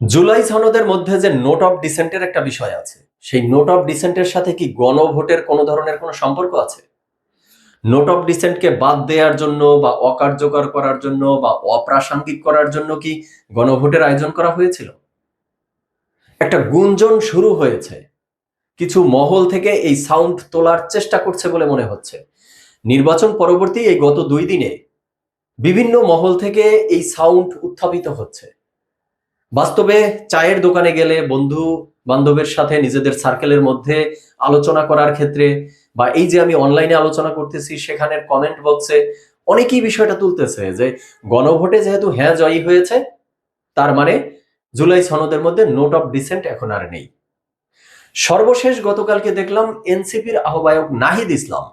জুলাই সনদের মধ্যে যে নোট অফ ডিসেন্টের একটা বিষয় আছে, সেই নোট অফ ডিসেন্টের সাথে কি গণভোটের কোনো ধরনের কোনো সম্পর্ক আছে? নোট অফ ডিসেন্টকে বাদ দেওয়ার জন্য বা অকার্যকর করার জন্য বা অপ্রাসঙ্গিক করার জন্য কি গণভোটের আয়োজন করা হয়েছিল? একটা গুঞ্জন শুরু হয়েছে। কিছু মহল থেকে এই সাউন্ড তোলার চেষ্টা করছে বলে মনে হচ্ছে। নির্বাচন পরবর্তী এই গত দুই দিনে বিভিন্ন মহল থেকে এই সাউন্ড উত্থাপিত হচ্ছে। বাস্তবে চায়ের দোকানে গেলে বন্ধু বান্ধবের সাথে নিজেদের সার্কেলের মধ্যে আলোচনা করার ক্ষেত্রে বা এই যে আমি অনলাইনে আলোচনা করতেছি, সেখানের কমেন্ট বক্সে অনেকেই বিষয়টা তুলতেছে যে গণভোটে যেহেতু হ্যাঁ জয়ী হয়েছে, তার মানে জুলাই সনদের মধ্যে নোট অফ ডিসেন্ট এখন আর নেই। সর্বশেষ গতকালকে দেখলাম এনসিপির আহ্বায়ক নাহিদ ইসলাম,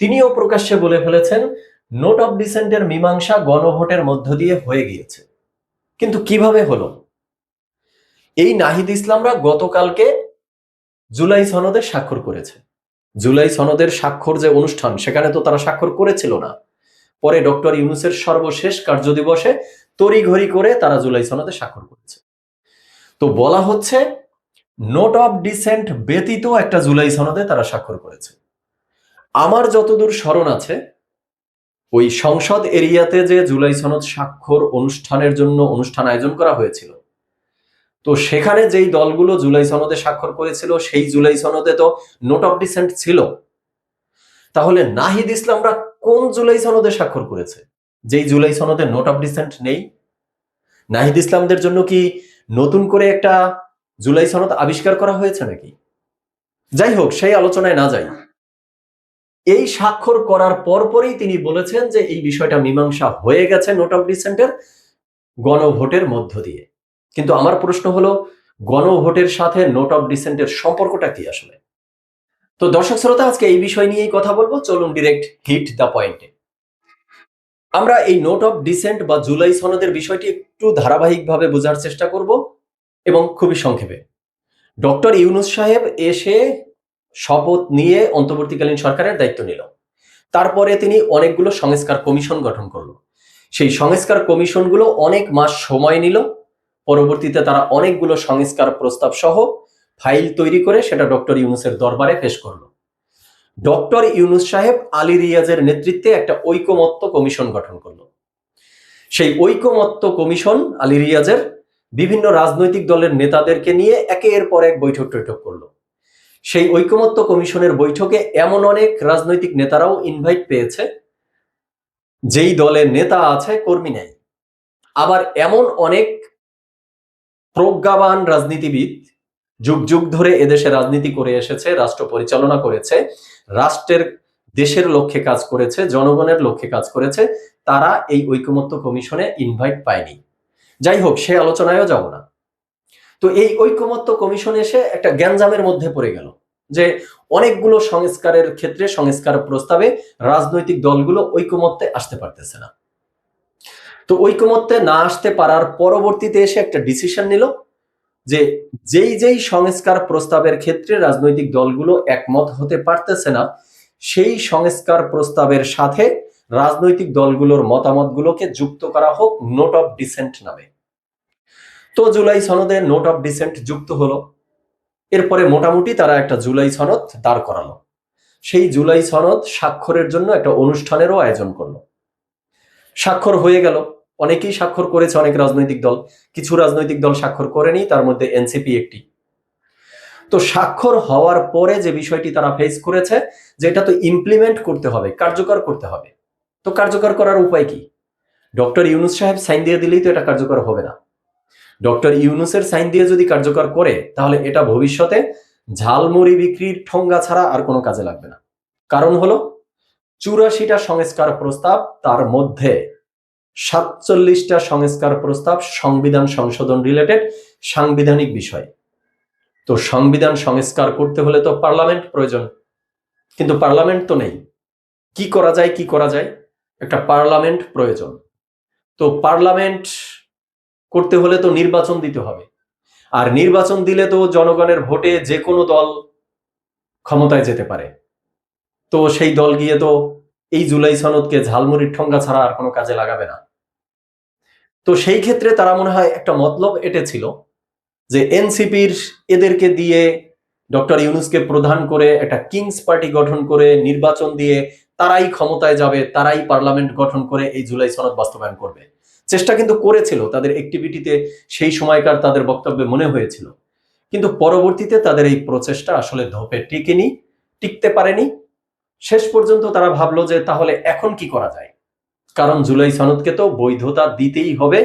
তিনিও প্রকাশ্যে বলে ফেলেছেন নোট অফ ডিসেন্টের মীমাংসা গণভোটের মধ্য দিয়ে হয়ে গিয়েছে। কিন্তু কীভাবে হলো? এই নাহিদ ইসলামরা গতকালকে জুলাই সনদে স্বাক্ষর করেছে। জুলাই সনদের স্বাক্ষর যে অনুষ্ঠান, সেখানে তো তারা স্বাক্ষর করেছিল না। পরে ডক্টর ইউনুসের সর্বশেষ কার্যদিবসে তড়িঘড়ি করে তারা জুলাই সনদে স্বাক্ষর করেছে। তো বলা হচ্ছে, নোট অফ ডিসেন্ট ব্যতীত একটা জুলাই সনদে তারা স্বাক্ষর করেছে। আমার যতদূর স্মরণ আছে, ওই সংসদ এরিয়াতে যে জুলাই সনদ স্বাক্ষর অনুষ্ঠানের জন্য অনুষ্ঠান আয়োজন করা হয়েছিল তো সেখানে যেই দলগুলো জুলাই সনদে স্বাক্ষর করেছিল, সেই জুলাই সনদে তো নোট অফ ডিসেন্ট ছিল। তাহলে নাহিদ ইসলামরা কোন জুলাই সনদে স্বাক্ষর করেছে? যেই জুলাই সনদে নোট অফ ডিসেন্ট নেই। নাহিদ ইসলামদের জন্য কি নতুন করে একটা জুলাই সনদ আবিষ্কার করা হয়েছে নাকি? যাই হোক, সেই আলোচনায় না যাই। এই স্বাক্ষর করার পরপরই তিনি বলেছেন যে এই বিষয়টা মীমাংসা হয়ে গেছে নোট অফ ডিসেন্টের গণভোটের মধ্য দিয়ে। কিন্তু আমার প্রশ্ন হলো, গণভোটের সাথে নোট অফ ডিসেন্টের সম্পর্কটা কি আসলে? তো দর্শক শ্রোতা, আজকে এই বিষয় নিয়েই কথা বলব, চলুন ডিরেক্ট হিট দ্য পয়েন্টে আমরা এই নোট অফ ডিসেন্ট বা জুলাই সনদের বিষয়টি একটু ধারাবাহিকভাবে বোঝার চেষ্টা করব এবং খুবই সংক্ষেপে। ডক্টর ইউনুস সাহেব এসে শপথ নিয়ে অন্তর্বর্তীকালীন সরকারের দায়িত্ব নিল। তারপরে তিনি অনেকগুলো সংস্কার কমিশন গঠন করল। সেই সংস্কার কমিশনগুলো অনেক মাস সময় নিল পরবর্তীতে তারা অনেকগুলো সংস্কার প্রস্তাব সহ ফাইল তৈরি করে সেটা ডক্টর ইউনুসের দরবারে পেশ করল। ডক্টর ইউনুস সাহেব আলী রিয়াজের নেতৃত্বে একটা ঐকমত্য কমিশন গঠন করল। সেই ঐকমত্য কমিশন আলী রিয়াজের বিভিন্ন রাজনৈতিক দলের নেতাদেরকে নিয়ে একের পর এক বৈঠক টৈঠক করল। সেই ঐকমত্য কমিশনের বৈঠকে এমন অনেক রাজনৈতিক নেতারাও ইনভাইট পেয়েছে, যেই দলের নেতা আছে কর্মী নেই। আবার এমন অনেক প্রজ্ঞাবান রাজনীতিবিদ যুগ যুগ ধরে এদেশে রাজনীতি করে এসেছে, রাষ্ট্র পরিচালনা করেছে, রাষ্ট্রের দেশের লক্ষ্যে কাজ করেছে, জনগণের লক্ষ্যে কাজ করেছে, তারা এই ঐকমত্য কমিশনে ইনভাইট পায়নি। যাই হোক, সে আলোচনায়ও যাব না। তো এই ঐকমত্য কমিশন এসে একটা গ্যাঞ্জামের মধ্যে পড়ে গেল যে অনেকগুলো সংস্কারের ক্ষেত্রে সংস্কার প্রস্তাবে রাজনৈতিক দলগুলো ঐকমত্যে আসতে পারতেছে না। তো ঐকমত্যে না আসতে পারার পরবর্তীতে এসে একটা ডিসিশন নিল যে যেই যেই সংস্কার প্রস্তাবের ক্ষেত্রে রাজনৈতিক দলগুলো একমত হতে পারতেছে না, সেই সংস্কার প্রস্তাবের সাথে রাজনৈতিক দলগুলোর মতামতগুলোকে যুক্ত করা হোক নোট অফ ডিসেন্ট নামে। তো জুলাই সনদে নোট অফ ডিসেন্ট যুক্ত হলো। এরপরে মোটামুটি তারা একটা জুলাই সনদ দাঁড় করালো। সেই জুলাই সনদ স্বাক্ষরের জন্য একটা অনুষ্ঠানেরও আয়োজন করল। স্বাক্ষর হয়ে গেল। অনেকেই স্বাক্ষর করেছে, অনেক রাজনৈতিক দল। কিছু রাজনৈতিক দল স্বাক্ষর করেনি, তার মধ্যে এনসিপি একটি। তো স্বাক্ষর হওয়ার পরে যে বিষয়টি তারা ফেস করেছে যে এটা তো ইমপ্লিমেন্ট করতে হবে, কার্যকর করতে হবে। তো কার্যকর করার উপায় কি? ডক্টর ইউনুস সাহেব সাইন দিয়ে দিলেই তো এটা কার্যকর হবে না। ডক্টর ইউনুসের সাইন দিয়ে যদি কার্যকর করে, তাহলে এটা ভবিষ্যতে ঝালমুড়ি বিক্রির ঠোঙ্গা ছাড়া আর কোনো কাজে লাগবে না। কারণ হলো, চুরাশিটা সংস্কার প্রস্তাব তার মধ্যে সাতচল্লিশটা সংস্কার প্রস্তাব সংবিধান সংশোধন রিলেটেড সাংবিধানিক বিষয়। তো সংবিধান সংস্কার করতে হলে তো পার্লামেন্ট প্রয়োজন। কিন্তু পার্লামেন্ট তো নেই। কি করা যায়, কি করা যায়? একটা পার্লামেন্ট প্রয়োজন। তো পার্লামেন্ট করতে হলে তো নির্বাচন দিতে হবে। আর নির্বাচন দিলে তো জনগণের ভোটে যে কোনো দল ক্ষমতায় যেতে পারে। তো সেই দল গিয়ে তো এই জুলাই সনদকে ঝালমুড়ির ঠঙ্গা ছাড়া আর কোনো কাজে লাগাবে না। তো সেই ক্ষেত্রে তারা মনে হয় একটা মতলব এটেছিল যে এনসিপির এদেরকে দিয়ে ডক্টর ইউনুসকে প্রধান করে একটা কিংস পার্টি গঠন করে নির্বাচন দিয়ে তারাই ক্ষমতায় যাবে, তারাই পার্লামেন্ট গঠন করে এই জুলাই সনদ বাস্তবায়ন করবে। চেষ্টা কিন্তু করেছিল, তাদের অ্যাক্টিভিটিতে সেই সময়কার তাদের বক্তব্যে মনে হয়েছিল। কিন্তু পরবর্তীতে তাদের এই প্রচেষ্টা আসলে ধোপে টিকেনি, টিকতে পারেনি। শেষ পর্যন্ত তারা ভাবলো যে তাহলে এখন কি করা যায়? কারণ জুলাই সনদকে তো বৈধতা দিতেই হবে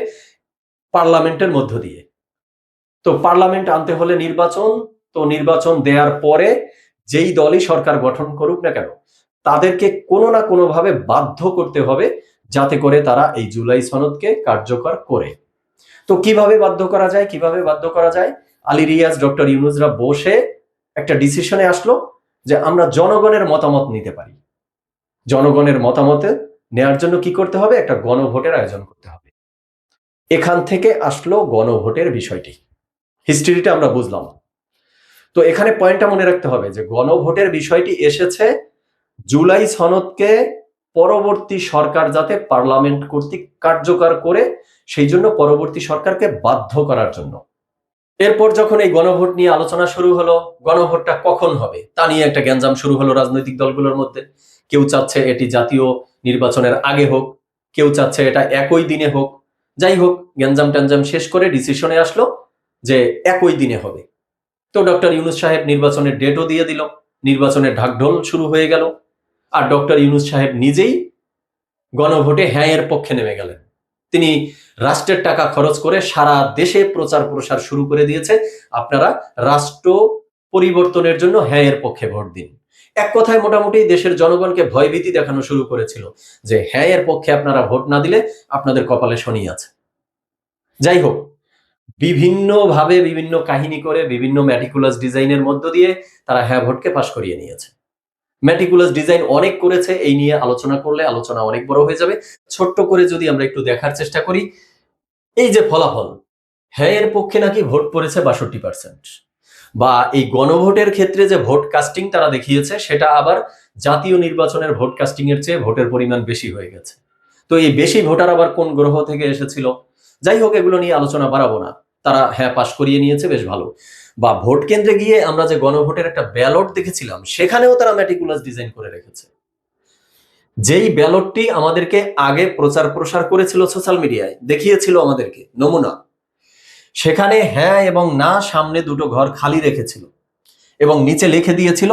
পার্লামেন্টের মধ্য দিয়ে। তো পার্লামেন্ট আনতে হলে নির্বাচন, তো নির্বাচন দেওয়ার পরে যেই দলই সরকার গঠন করুক না কেন, তাদেরকে কোনো না কোনোভাবে বাধ্য করতে হবে যাতে করে তারা এই জুলাই সনদকে কার্যকর করে। তো কীভাবে বাধ্য করা যায়? কীভাবে বাধ্য করা যায়? আলী রিয়াজ, ডক্টর ইউনুজরা বসে একটা ডিসিশনে আসলো। যে আমরা জনগণের মতামত নিতে পারি। জনগণের মতামতে নেয়ার জন্য কি করতে হবে? একটা গণভোটের আয়োজন করতে হবে। এখান থেকে আসলো গণভোটের বিষয়টি। হিস্ট্রিটা আমরা বুঝলাম। তো এখানে পয়েন্টটা মনে রাখতে হবে যে গণভোটের বিষয়টি এসেছে জুলাই সনদকে পরবর্তী সরকার যাতে পার্লামেন্ট কর্তৃক কার্যকর করে, সেই জন্য পরবর্তী সরকারকে বাধ্য করার জন্য। এরপর যখন এই গণভোট নিয়ে আলোচনা শুরু হলো, গণভোটটা কখন হবে? তা নিয়ে একটা গ্যাঞ্জাম শুরু হলো রাজনৈতিক দলগুলোর মধ্যে। কেউ চাচ্ছে এটি জাতীয় নির্বাচনের আগে হোক, কেউ চাচ্ছে এটা একই দিনে হোক। যাই হোক, গ্যাঞ্জাম ট্যাঞ্জাম শেষ করে ডিসিশনে আসলো যে একই দিনে হবে। তো ডক্টর ইউনুস সাহেব নির্বাচনের ডেটও দিয়ে দিল, নির্বাচনের ঢাকঢোল শুরু হয়ে গেল। আর ডক্টর ইউনুস সাহেব নিজেই গণভোটে হ্যাঁ এর পক্ষে নেমে গেলেন। তিনি রাষ্ট্রের টাকা খরচ করে সারা দেশে প্রচার প্রসার শুরু করে দিয়েছে। আপনারা রাষ্ট্র পরিবর্তনের জন্য হ্যাঁ এর পক্ষে ভোট দিন। এক কথায় মোটামুটি দেশের জনগণকে ভয়ভীতি দেখানো শুরু করেছিল যে হ্যাঁ এর পক্ষে আপনারা ভোট না দিলে আপনাদের কপালে শনি আছে। যাই হোক বিভিন্ন ভাবে বিভিন্ন কাহিনী করে, বিভিন্ন ম্যাটিকুলাস ডিজাইনের মধ্য দিয়ে তারা হ্যাঁ ভোটকে পাশ করিয়ে নিয়েছে। ম্যাটিকুলাস ডিজাইন অনেক করেছে, এই নিয়ে আলোচনা করলে আলোচনা অনেক বড় হয়ে যাবে। ছোট্ট করে যদি আমরা একটু দেখার চেষ্টা করি, এই যে ফলাফল হ্যাঁ এর পক্ষে নাকি ভোট পড়েছে বাষট্টি পার্সেন্ট বা এই গণভোটের ক্ষেত্রে যে ভোট কাস্টিং তারা দেখিয়েছে, সেটা আবার জাতীয় নির্বাচনের ভোট কাস্টিং এর চেয়ে ভোটের পরিমাণ বেশি হয়ে গেছে। তো এই বেশি ভোটার আবার কোন গ্রহ থেকে এসেছিল? যাই হোক, এগুলো নিয়ে আলোচনা বাড়াবো না। তারা হ্যাঁ পাশ করিয়ে নিয়েছে, বেশ ভালো। বা ভোট কেন্দ্রে গিয়ে আমরা যে গণভোটের একটা ব্যালট দেখেছিলাম, সেখানেও তারা ম্যাটিকুলাস ডিজাইন করে রেখেছে। যেই ব্যালটটি আমাদেরকে আগে প্রচার প্রসার করেছিল সোশ্যাল মিডিয়ায় দেখিয়েছিল আমাদেরকে, নমুনা। সেখানে হ্যাঁ এবং না সামনে দুটো ঘর খালি রেখেছিল। এবং নিচে লিখে দিয়েছিল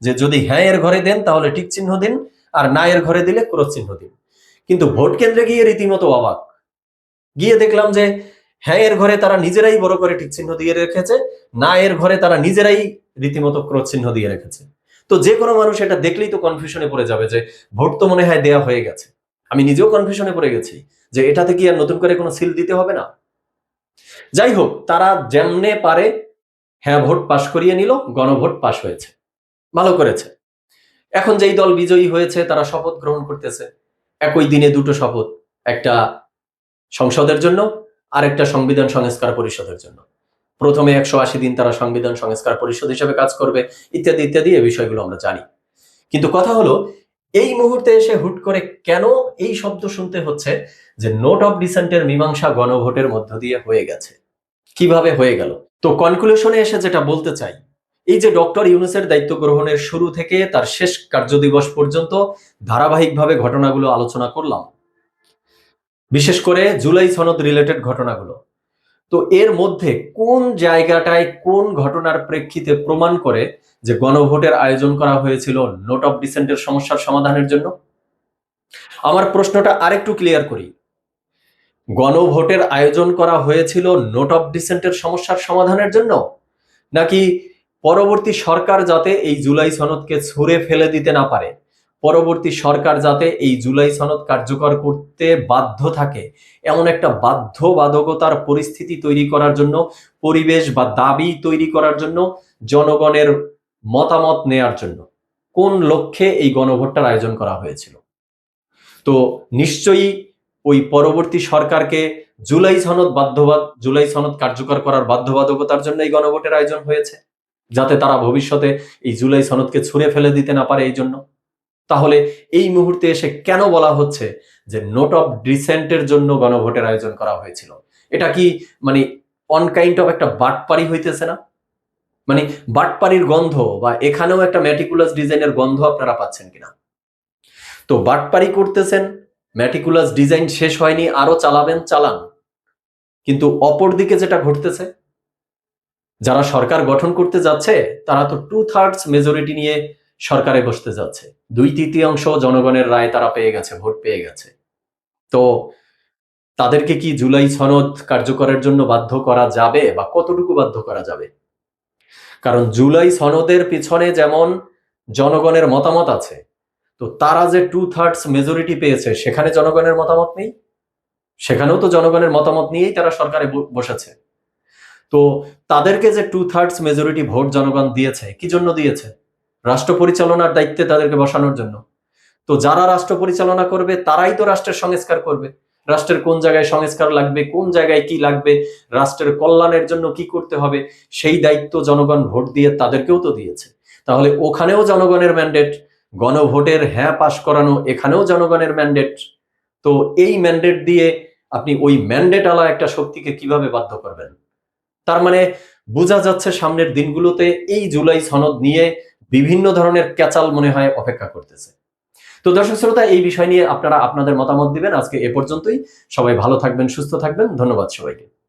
যে যদি হ্যাঁ এর ঘরে দেন তাহলে টিক চিহ্ন দিন, আর না এর ঘরে দিলে ক্রস চিহ্ন দিন। কিন্তু ভোট কেন্দ্রে গিয়ে রীতিমতো অবাক। গিয়ে দেখলাম যে হ্যাঁ এর ঘরে তারা নিজেরাই বড় করে ঠিক চিহ্ন দিয়ে রেখেছে, না, এর ঘরে তারা নিজেরাই রীতিমতো ক্রোধ চিহ্ন দিয়ে রেখেছে। তো যে কোনো মানুষ এটা দেখলেই তো কনফিউশনে পড়ে যাবে যে ভোট তো মনে হয় দেয়া হয়ে গেছে। আমি নিজেও কনফিউশনে পড়ে গেছি যে এটাতে কি আর নতুন করে কোনো সিল দিতে হবে না? যাই হোক, তারা যেমনে পারে হ্যাঁ ভোট পাশ করিয়ে নিল, গণভোট পাশ হয়েছে। ভালো করেছে। এখন যেই দল বিজয়ী হয়েছে, তারা শপথ গ্রহণ করতেছে। একই দিনে দুটো শপথ, একটা সংসদের জন্য আর একটা সংবিধান সংস্কার পরিষদের জন্য। প্রথমে একশো আশি দিন তারা সংবিধান সংস্কার পরিষদ হিসেবে কাজ করবে, ইত্যাদি ইত্যাদি এই বিষয়গুলো আমরা জানি। কিন্তু কথা হলো, এই মুহূর্তে এসে হুট করে কেন এই শব্দ শুনতে হচ্ছে যে নোট অফ ডিসেন্টের মীমাংসা গণভোটের মধ্য দিয়ে হয়ে গেছে? কীভাবে হয়ে গেল? তো কনক্লুশনে এসে যেটা বলতে চাই, এই যে ডক্টর ইউনুসের দায়িত্ব গ্রহণের শুরু থেকে তার শেষ কার্যদিবস পর্যন্ত ধারাবাহিকভাবে ঘটনাগুলো আলোচনা করলাম। বিশেষ করে জুলাই সনদ রিলেটেড ঘটনাগুলো। তো এর মধ্যে কোন জায়গাটায় কোন ঘটনার প্রেক্ষিতে প্রমাণ করে যে গণভোটের আয়োজন করা হয়েছিল নোট অফ ডিসেন্টের সমস্যার সমাধানের জন্য? আমার প্রশ্নটা আরেকটু ক্লিয়ার করি। গণভোটের আয়োজন করা হয়েছিল নোট অফ ডিসেন্টের সমস্যার সমাধানের জন্য? নাকি পরবর্তী সরকার যাতে এই জুলাই সনদকে ছুঁড়ে ফেলে দিতে না পারে? পরবর্তী সরকার যাতে এই জুলাই সনদ কার্যকর করতে বাধ্য থাকে, এমন একটা বাধ্যবাধকতার পরিস্থিতি তৈরি করার জন্য, পরিবেশ বা দাবি তৈরি করার জন্য, জনগণের মতামত নেয়ার জন্য কোন লক্ষ্যে এই গণভোটটার আয়োজন করা হয়েছিল? তো নিশ্চয়ই ওই পরবর্তী সরকারকে জুলাই সনদ বাধ্যবাদ জুলাই সনদ কার্যকর করার বাধ্যবাধকতার জন্য এই গণভোটের আয়োজন হয়েছে, যাতে তারা ভবিষ্যতে এই জুলাই সনদকে ছুঁড়ে ফেলে দিতে না পারে এই জন্য? তাহলে এই মুহূর্তে এসে কেন বলা হচ্ছে যে নোট অফ ডিসেন্টের জন্য গণভোটের আয়োজন করা হয়েছিল? এটা কি মানে অন কাইন্ড অফ একটা বাটপারি হইতেছে না? মানে বাটপারির গন্ধ বা এখানেও একটা ম্যাটিকুলাস ডিজাইনের গন্ধ আপনারা পাচ্ছেন কিনা? তো বাটপারি করতেছেন ম্যাটিকুলাস ডিজাইন শেষ হয়নি, আরও চালাবেন, চালান। কিন্তু অপর দিকে যেটা ঘটতেছে, যারা সরকার গঠন করতে যাচ্ছে, তারা তো টু থার্ডস মেজরিটি নিয়ে সরকারে বসতে যাচ্ছে। দুই তৃতীয়াংশ জনগণের রায় তারা পেয়ে গেছে, ভোট পেয়ে গেছে। তো তাদেরকে কি জুলাই সনদ কার্যকরের জন্য বাধ্য করা যাবে বা কতটুকু বাধ্য করা যাবে? কারণ জুলাই সনদের পিছনে যেমন জনগণের মতামত আছে, তো তারা যে টু থার্ডস মেজরিটি পেয়েছে, সেখানে জনগণের মতামত নেই? সেখানেও তো জনগণের মতামত নিয়েই তারা সরকারে বসেছে। তো তাদেরকে যে টু থার্ডস মেজরিটি ভোট জনগণ দিয়েছে, কি জন্য দিয়েছে? রাষ্ট্র পরিচালনার দায়িত্বে তাদেরকে বসানোর জন্য। তো যারা রাষ্ট্র পরিচালনা করবে, তারাই তো রাষ্ট্রের সংস্কার করবে। রাষ্ট্রের কোন জায়গায় সংস্কার লাগবে, কোন জায়গায় কি লাগবে, রাষ্ট্রের কল্যাণের জন্য কি করতে হবে, সেই দায়িত্ব জনগণ ভোট দিয়ে তাদেরকেও তো দিয়েছে। তাহলে ওখানেও জনগণের ম্যান্ডেট গণভোটের হ্যাঁ পাশ করানো, এখানেও জনগণের ম্যান্ডেট তো এই ম্যান্ডেট দিয়ে আপনি ওই ম্যান্ডেট আলা একটা শক্তিকে কীভাবে বাধ্য করবেন? তার মানে বোঝা যাচ্ছে সামনের দিনগুলোতে এই জুলাই সনদ নিয়ে বিভিন্ন ধরনের ক্যাচাল মনে হয় অপেক্ষা করতেছে। তো দর্শক শ্রোতা, এই বিষয় নিয়ে আপনারা আপনাদের মতামত দিবেন। আজকে এ পর্যন্তই। সবাই ভালো থাকবেন, সুস্থ থাকবেন। ধন্যবাদ সবাইকে।